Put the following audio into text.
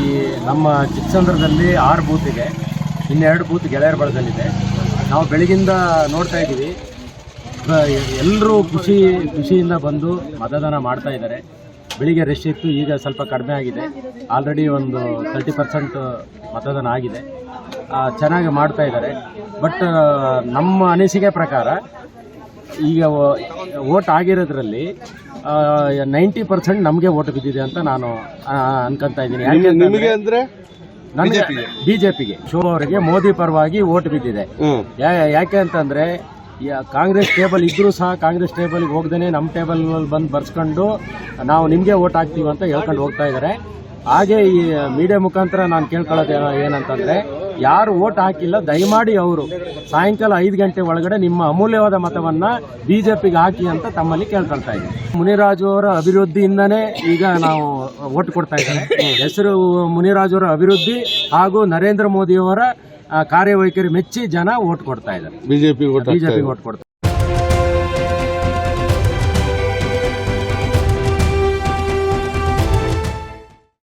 ಈ ನಮ್ಮ ಚಿಕ್ಕಸಂದ್ರದಲ್ಲಿ ಆರು ಬೂತ್ ಇದೆ. ಇನ್ನೆರಡು ಬೂತ್ ಗೆಳೆಯರ ಬಳದಲ್ಲಿದೆ ನಾವು ಬೆಳಗಿಂದ ನೋಡ್ತಾ ಇದ್ದೀವಿ. ಎಲ್ಲರೂ ಖುಷಿ, ಖುಷಿಯಿಂದ ಬಂದು ಮತದಾನ ಮಾಡ್ತಾ ಇದ್ದಾರೆ. ಬೆಳಿಗ್ಗೆ ರಶ್ ಇತ್ತು, ಈಗ ಸ್ವಲ್ಪ ಕಡಿಮೆ ಆಗಿದೆ. ಆಲ್ರೆಡಿ ಒಂದು ತರ್ಟಿ ಪರ್ಸೆಂಟ್ ಮತದಾನ ಆಗಿದೆ. ಚೆನ್ನಾಗಿ ಮಾಡ್ತಾ ಇದ್ದಾರೆ. ಬಟ್ ನಮ್ಮ ಅನಿಸಿಕೆ ಪ್ರಕಾರ ಈಗ ವೋಟ್ ಆಗಿರೋದ್ರಲ್ಲಿ ನೈಂಟಿ ಪರ್ಸೆಂಟ್ ನಮಗೆ ಓಟ್ ಬಿದ್ದಿದೆ ಅಂತ ನಾನು ಅನ್ಕೊಂತ ಇದ್ದೀನಿ. ನಿಮಗೆ ಅಂದ್ರೆ? ನನಗೆ ಬಿಜೆಪಿಗೆ. ಶೋ ಅವರಿಗೆ ಮೋದಿ ಪರವಾಗಿ ಓಟ್ ಬಿದ್ದಿದೆ. ಯಾಕೆ ಅಂತಂದ್ರೆ ಕಾಂಗ್ರೆಸ್ ಟೇಬಲ್ ಇದ್ರೂ ಸಹ ಕಾಂಗ್ರೆಸ್ ಟೇಬಲ್ಗೆ ಹೋಗ್ದೇನೆ ನಮ್ಮ ಟೇಬಲ್ ಬಂದು ಬರ್ಸ್ಕೊಂಡು ನಾವು ನಿಮಗೆ ಓಟ್ ಹಾಕ್ತೀವಿ ಅಂತ ಹೇಳ್ಕೊಂಡು ಹೋಗ್ತಾ ಇದ್ದಾರೆ ಹಾಗೆ ಈ ಮೀಡಿಯಾ ಮುಖಾಂತರ ನಾನು ಕೇಳ್ಕೊಳ್ಳೋದು ಏನ- ಏನಂತಂದ್ರೆ ಯಾರು ವೋಟ್ ಹಾಕಿಲ್ಲ ದಯಮಾಡಿ ಅವರು ಸಾಯಂಕಾಲ ಐದು ಗಂಟೆ ಒಳಗಡೆ ನಿಮ್ಮ ಅಮೂಲ್ಯವಾದ ಮತವನ್ನ ಬಿಜೆಪಿಗೆ ಹಾಕಿ ಅಂತ ತಮ್ಮಲ್ಲಿ ಕೇಳ್ಕೊಳ್ತಾ ಇದ್ದೀನಿ. ಮುನಿರಾಜು ಅವರ ಅಭಿವೃದ್ಧಿಯಿಂದನೇ ಈಗ ನಾವು ವೋಟ್ ಕೊಡ್ತಾ ಇದ್ದೇವೆ. ಹೆಸರು ಮುನಿರಾಜು ಅವರ ಅಭಿವೃದ್ಧಿ ಹಾಗೂ ನರೇಂದ್ರ ಮೋದಿ ಅವರ ಕಾರ್ಯವೈಖರಿ ಮೆಚ್ಚಿ ಜನ ವೋಟ್ ಕೊಡ್ತಾ ಇದ್ದಾರೆ. ಬಿಜೆಪಿ ಬಿಜೆಪಿ ವೋಟ್ ಕೊಡ್ತಾರೆ